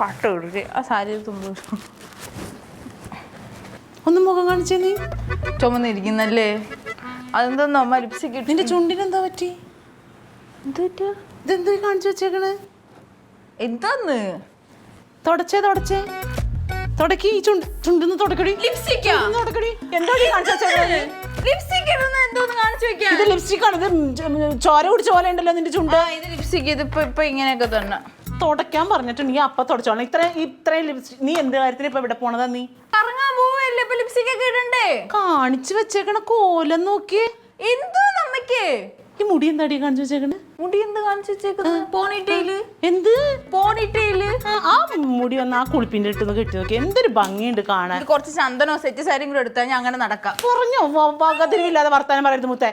കട്ട ഇടുക. ആ സാരി തുമ്പ് ഒന്ന് മുഖം കാണിച്ചേ നീ. ചുമന്നിരിക്കുന്നല്ലേ? അതെന്തോന്നോ അമ്മ ലിപ്സ്റ്റിക് ഇട്ട്. നിന്റെ ചുണ്ടിന് എന്താ പറ്റി ഇതെന്തോ കാണിച്ചു വെച്ചേക്കണ്? എന്താന്ന്? തുടച്ചേ തുടച്ചേ. തുടക്കി ഈ ചുണ്ട് ചുണ്ടിന്ന് തുടക്കടി. ലിപ്സ്റ്റിക് തുടക്കടി. എന്താ കാണിച്ചു ലിപ്സ്റ്റിക് ഇടുന്ന എന്തോന്ന് കാണിച്ചു ഇത് ലിപ്സ്റ്റിക് ആണ്. ഇത് ചോര കുടിച്ച പോലെ ഉണ്ടല്ലോ നിന്റെ ചുണ്ട്. ഇത് ലിപ്സ്റ്റിക് ഇത് ഇപ്പൊ ഇപ്പൊ ഇങ്ങനെയൊക്കെ തന്നെ. തുടയ്ക്കാൻ പറഞ്ഞിട്ടുണ്ടെങ്കിൽ അപ്പൊ തുടച്ചോളാം ഇത്രയും ഇത്രയും ലിപ്സ്റ്റിക് നീ എന്ത് കാര്യത്തിന് ഇപ്പൊ ഇവിടെ പോണതാ നീ? കറങ്ങാൻ പോവല്ലേ ഇപ്പൊ ലിപ്സ്റ്റിക് ഒക്കെ ഇടണ്ടേ? കാണിച്ചു വെച്ചേക്കണ കോലം നോക്കി എന്തോ നമ്മക്ക്? ഈ മുടി എന്താടി കാണിച്ചു വെച്ചേക്കണേ? മുടി എന്ത് കാണിച്ചു വെച്ചേക്കുന്നത് പോണിറ്റയിൽ എന്ത്? പോണിറ്റയിൽ ആ, മുടി ഒന്ന് ആ കുളിപ്പിന്റെ ഇട്ടൊന്ന് കെട്ടി നോക്കി എന്തൊരു ഭംഗിയുണ്ട് കാണാൻ. കുറച്ച് ചന്ദനോ സെറ്റ് സാരിയും കൂടെ എടുത്താൽ ഞാൻ അങ്ങനെ നടക്കാം. പറഞ്ഞോ വകതിരിവില്ലാതെ വർത്താനം പറയരുത് മുത്തേ.